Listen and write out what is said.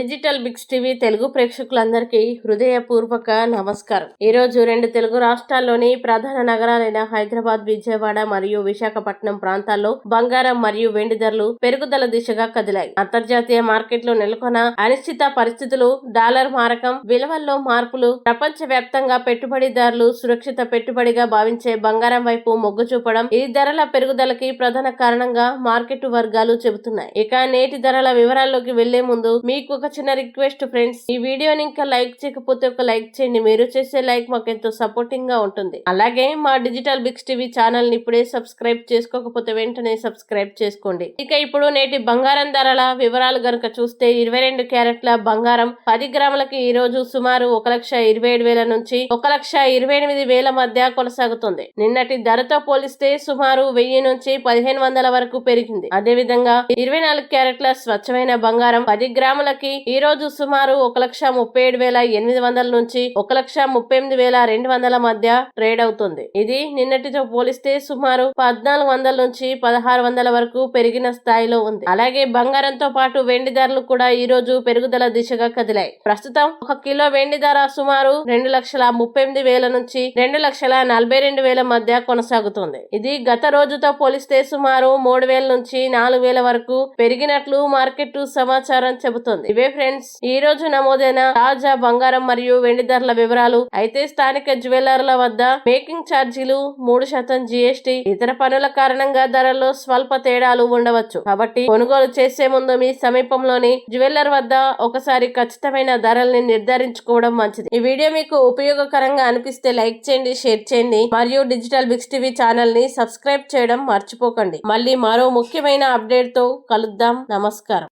Digital Biggs TV Telugu ప్రేక్షకులందరికీ హృదయపూర్వక నమస్కారం. ఈరోజు రెండు తెలుగు రాష్ట్రాల్లోని ప్రధాన నగరాలైన హైదరాబాద్ విజయవాడ మరియు విశాఖపట్నం ప్రాంతాల్లో బంగారం మరియు వెండి ధరలు పెరుగుదల దిశగా కదిలాయి. అంతర్జాతీయ మార్కెట్లో నెలకొన్న అనిశ్చిత పరిస్థితులు డాలర్ మారకం విలువల్లో మార్పులు ప్రపంచ వ్యాప్తంగా పెట్టుబడిదారులు సురక్షిత పెట్టుబడిగా భావించే బంగారం వైపు మొగ్గు చూపడం ఈ ధరల పెరుగుదలకి ప్రధాన కారణంగా మార్కెట్ వర్గాలు చెబుతున్నాయి. ఇక నేటి ధరల వివరాల్లోకి వెళ్ళే ముందు మీకు ఒక చిన్న రిక్వెస్ట్ ఫ్రెండ్స్. ఈ వీడియోని ఇంకా లైక్ చేయకపోతే ఒక లైక్ చేయండి. మీరు చేసే లైక్ మాకు ఎంతో సపోర్టింగ్గా ఉంటుంది. అలాగే మా డిజిటల్ బిక్స్ టీవీ ఛానల్ని ఇప్పుడే సబ్స్క్రైబ్ చేసుకోకపోతే వెంటనే సబ్స్క్రైబ్ చేసుకోండి. ఇక ఇప్పుడు నేటి బంగారం ధరల వివరాలు గనుక చూస్తే ఇరవై రెండు క్యారెట్ల బంగారం పది గ్రాములకి ఈ రోజు సుమారు ఒక లక్ష ఇరవై ఏడు వేల నుంచి ఒక లక్ష ఇరవై ఎనిమిది వేల మధ్య కొనసాగుతుంది. నిన్నటి ధరతో పోలిస్తే సుమారు వెయ్యి నుంచి పదిహేను వందల వరకు పెరిగింది. అదే విధంగా ఇరవై నాలుగు క్యారెట్ల స్వచ్ఛమైన బంగారం పది గ్రాములకి ఈ రోజు సుమారు ఒక లక్ష ముప్పై ఏడు వేల ఎనిమిది వందల నుంచి ఒక లక్ష ముప్పై ఎనిమిది వేల రెండు వందల మధ్య ట్రేడ్ అవుతుంది. ఇది నిన్నటితో పోలిస్తే సుమారు పద్నాలుగు వందల నుంచి పదహారు వందల వరకు పెరిగిన స్థాయిలో ఉంది. అలాగే బంగారంతో పాటు వెండి ధరలు కూడా ఈ రోజు పెరుగుదల దిశగా కదిలాయి. ప్రస్తుతం ఒక కిలో వెండి ధర సుమారు రెండు లక్షల ముప్పై ఎనిమిది వేల నుంచి రెండు లక్షల నలభై రెండు వేల మధ్య కొనసాగుతుంది. ఇది గత రోజుతో పోలిస్తే సుమారు మూడు వేల నుంచి నాలుగు వేల వరకు పెరిగినట్లు మార్కెట్ సమాచారం చెబుతుంది. ఇవే ఫ్రెండ్స్. ఈ రోజు నమోదైన తాజా బంగారం మరియు వెండి ధరల వివరాలు అయితే స్థానిక జ్యువెలర్ల వద్ద మేకింగ్ ఛార్జీలు మూడు శాతం జీఎస్టీ ఇతర పనుల కారణంగా ధరల్లో స్వల్ప తేడాలు ఉండవచ్చు. కాబట్టి కొనుగోలు చేసే ముందు మీ సమీపంలోని జ్యువెలర్ వద్ద ఒకసారి ఖచ్చితమైన ధరల్ని నిర్ధారించుకోవడం మంచిది. ఈ వీడియో మీకు ఉపయోగకరంగా అనిపిస్తే లైక్ చేయండి షేర్ చేయండి మరియు డిజిటల్ బిక్స్ టీవీ ఛానల్ని సబ్స్క్రైబ్ చేయడం మర్చిపోకండి. మళ్ళీ మరో ముఖ్యమైన అప్డేట్తో కలుద్దాం. నమస్కారం.